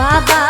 বাবা